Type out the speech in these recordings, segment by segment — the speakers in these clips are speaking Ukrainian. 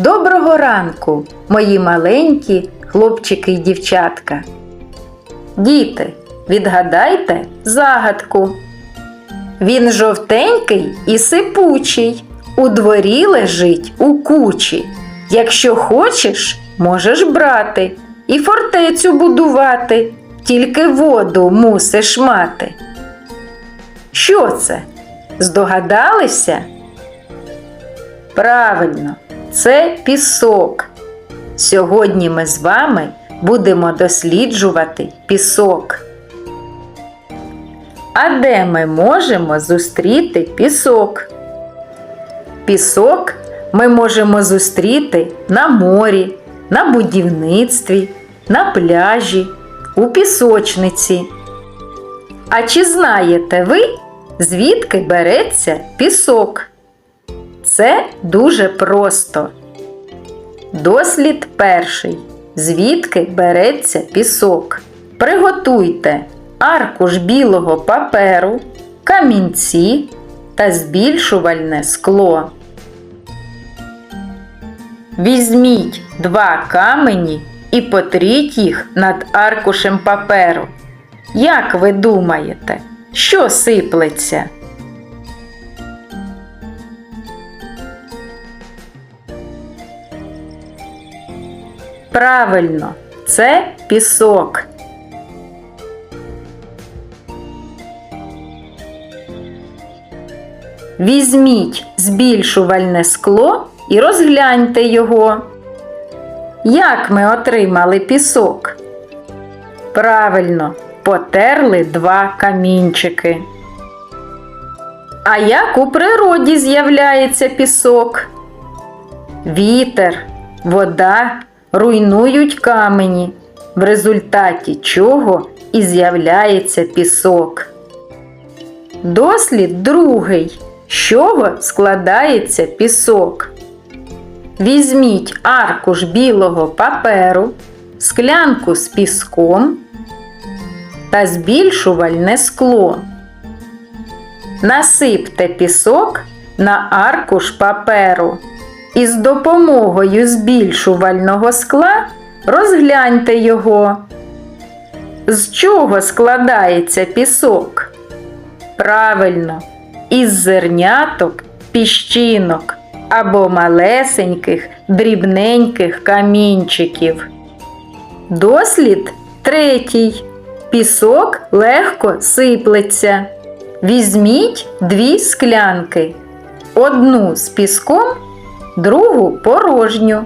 Доброго ранку, мої маленькі хлопчики й дівчатка. Діти, відгадайте загадку. Він жовтенький і сипучий, у дворі лежить у кучі. Якщо хочеш, можеш брати і фортецю будувати, тільки воду мусиш мати. Що це? Здогадалися? Правильно, це пісок. Сьогодні ми з вами будемо досліджувати пісок. А де ми можемо зустріти пісок? Пісок ми можемо зустріти на морі, на будівництві, на пляжі, у пісочниці. А чи знаєте ви, звідки береться пісок? Це дуже просто. Дослід перший. Звідки береться пісок? Приготуйте аркуш білого паперу, камінці та збільшувальне скло. Візьміть два камені і потріть їх над аркушем паперу. Як ви думаєте, що сиплеться? Правильно, це пісок. Візьміть збільшувальне скло і розгляньте його. Як ми отримали пісок? Правильно, потерли два камінчики. А як у природі з'являється пісок? Вітер, вода руйнують камені, в результаті чого і з'являється пісок. Дослід другий. З чого складається пісок? Візьміть аркуш білого паперу, склянку з піском та збільшувальне скло. Насипте пісок на аркуш паперу і з допомогою збільшувального скла розгляньте його. З чого складається пісок? Правильно, із зерняток, піщинок або малесеньких дрібненьких камінчиків. Дослід третій. Пісок легко сиплеться. Візьміть дві склянки. Одну з піском, другу порожню.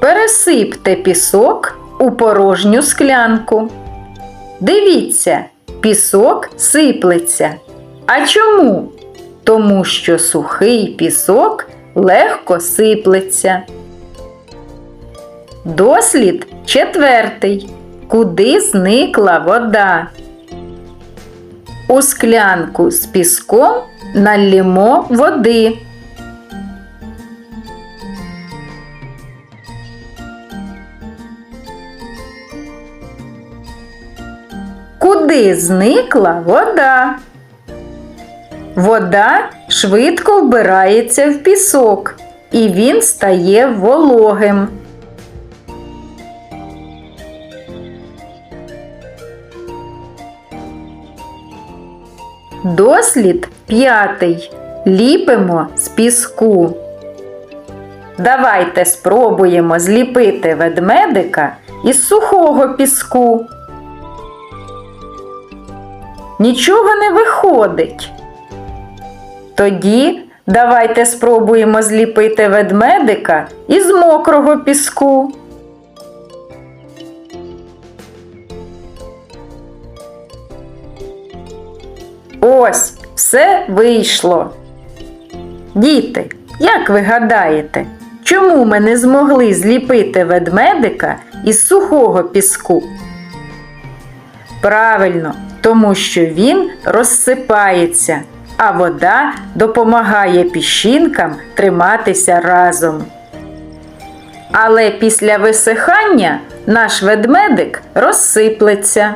Пересипте пісок у порожню склянку. Дивіться, пісок сиплеться. А чому? Тому що сухий пісок легко сиплеться. Дослід четвертий. Куди зникла вода? У склянку з піском налімо води. Куди зникла вода? Вода швидко вбирається в пісок, і він стає вологим. Дослід п'ятий. Ліпимо з піску. Давайте спробуємо зліпити ведмедика із сухого піску. Нічого не виходить. Тоді давайте спробуємо зліпити ведмедика із мокрого піску. Ось, все вийшло. Діти, як ви гадаєте, чому ми не змогли зліпити ведмедика із сухого піску? Правильно, тому що він розсипається, а вода допомагає піщинкам триматися разом. Але після висихання наш ведмедик розсиплеться.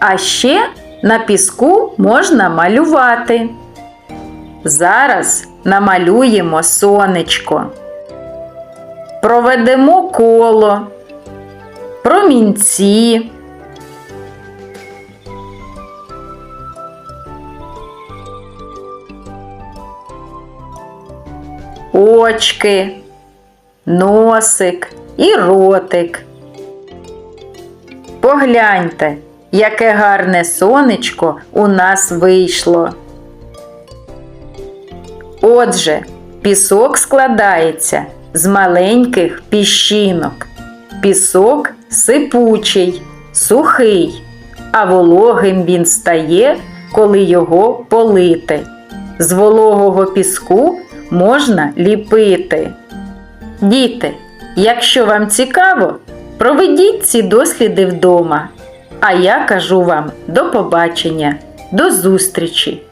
А ще на піску можна малювати. Зараз намалюємо сонечко. Проведемо коло, промінці. Очки, носик і ротик. Погляньте, яке гарне сонечко у нас вийшло. Отже, пісок складається з маленьких піщинок. Пісок сипучий, сухий, а вологим він стає, коли його полити. З вологого піску можна ліпити. Діти, якщо вам цікаво, проведіть ці досліди вдома. А я кажу вам до побачення, до зустрічі!